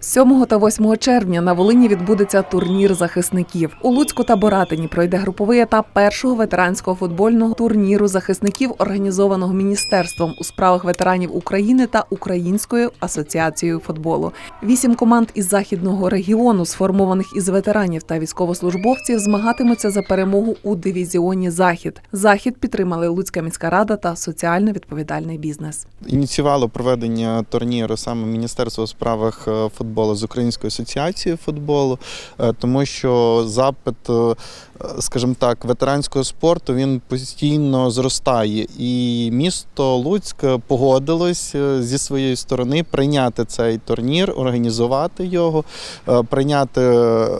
7 та 8 червня на Волині відбудеться турнір захисників. У Луцьку та Боратині пройде груповий етап першого ветеранського футбольного турніру захисників, організованого міністерством у справах ветеранів України та Українською асоціацією футболу. Вісім команд із західного регіону, сформованих із ветеранів та військовослужбовців, змагатимуться за перемогу у дивізіоні Захід. Захід підтримали Луцька міська рада та соціально відповідальний бізнес. Ініціювало проведення турніру саме Міністерство у справах е, футболу з Українською асоціацією футболу, е, тому що запит, е, скажімо так, ветеранського спорту він постійно зростає. І місто Луцьк погодилось е, зі своєї сторони прийняти цей турнір, організувати його, е, прийняти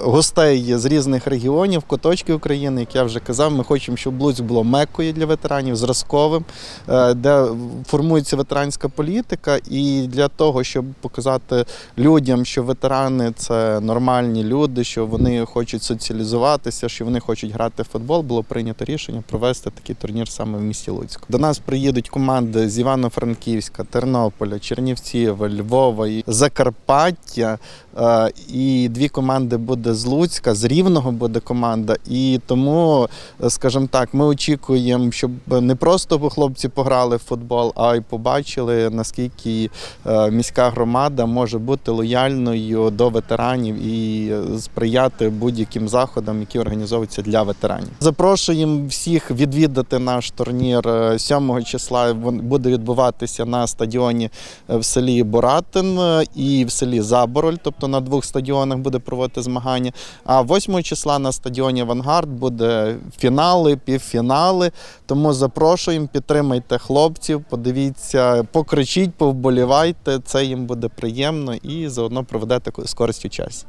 гостей з різних регіонів, куточків України. Як я вже казав, ми хочемо, щоб Луцьк було меккою для ветеранів, зразковим, е, де формується ветеранська політика, і для того, щоб показати людям, що ветерани це нормальні люди, що вони хочуть соціалізуватися, що вони хочуть грати в футбол, було прийнято рішення провести такий турнір саме в місті Луцьку. До нас приїдуть команди з Івано-Франківська, Тернополя, Чернівців, Львова і Закарпаття. Е, І дві команди буде з Луцька, з Рівного буде команда. І тому, е, скажімо так, ми очікуємо, щоб не просто хлопці пограли в футбол, а й побачили, наскільки е, міська громада може бути лояльною до ветеранів і сприяти будь-яким заходам, які організовуються для ветеранів. Запрошуємо всіх відвідати наш турнір е, 7 числа. Він буде відбуватися на стадіоні е, в селі Боратин е, і в селі Забороль, тобто на двох стадіонах буде проводити змагання. А 8 числа на стадіоні Авангард буде фінали, півфінали. Тому запрошуємо, підтримайте хлопців, подивіться, покричіть, повболівайте. Це їм буде приємно і заодно проведете з користю час.